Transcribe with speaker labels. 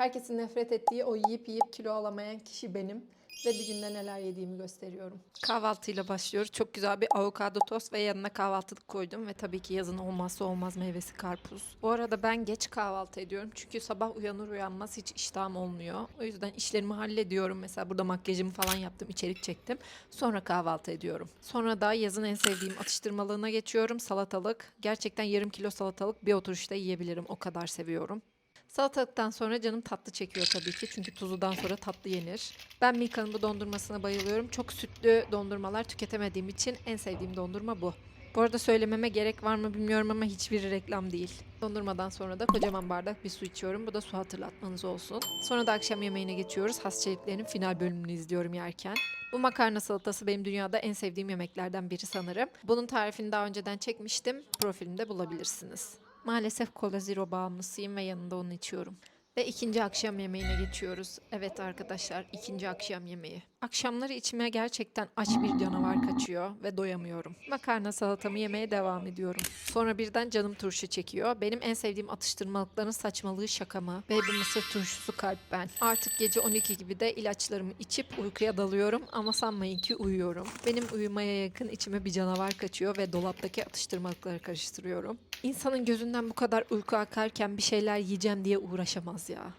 Speaker 1: Herkesin nefret ettiği o yiyip yiyip kilo alamayan kişi benim. Ve bir günde neler yediğimi gösteriyorum. Kahvaltıyla başlıyoruz. Çok güzel bir avokado tost ve yanına kahvaltılık koydum. Ve tabii ki yazın olmazsa olmaz meyvesi karpuz. Bu arada ben geç kahvaltı ediyorum. Çünkü sabah uyanır uyanmaz hiç iştahım olmuyor. O yüzden işlerimi hallediyorum. Mesela burada makyajımı falan yaptım, içerik çektim. Sonra kahvaltı ediyorum. Sonra da yazın en sevdiğim atıştırmalığına geçiyorum. Salatalık. Gerçekten yarım kilo salatalık bir oturuşta yiyebilirim. O kadar seviyorum. Salatalıktan sonra canım tatlı çekiyor tabii ki. Çünkü tuzludan sonra tatlı yenir. Ben Milka'nın bu dondurmasına bayılıyorum. Çok sütlü dondurmalar tüketemediğim için en sevdiğim dondurma bu. Bu arada söylememe gerek var mı bilmiyorum ama hiçbir reklam değil. Dondurmadan sonra da kocaman bardak bir su içiyorum. Bu da su hatırlatmanız olsun. Sonra da akşam yemeğine geçiyoruz. Has Çelikler'in final bölümünü izliyorum yerken. Bu makarna salatası benim dünyada en sevdiğim yemeklerden biri sanırım. Bunun tarifini daha önceden çekmiştim. Profilimde bulabilirsiniz. Maalesef Cola Zero bağımlısıyım ve yanında onu içiyorum. Ve ikinci akşam yemeğine geçiyoruz. Evet arkadaşlar ikinci akşam yemeği. Akşamları içmeye gerçekten aç bir canavar kaçıyor ve doyamıyorum. Makarna salatamı yemeye devam ediyorum. Sonra birden canım turşu çekiyor. Benim en sevdiğim atıştırmalıkların saçmalığı şaka mı? Baby mısır turşusu kalp ben. Artık gece 12 gibi de ilaçlarımı içip uykuya dalıyorum ama sanmayın ki uyuyorum. Benim uyumaya yakın içime bir canavar kaçıyor ve dolaptaki atıştırmalıkları karıştırıyorum. İnsanın gözünden bu kadar uyku akarken bir şeyler yiyeceğim diye uğraşamaz ja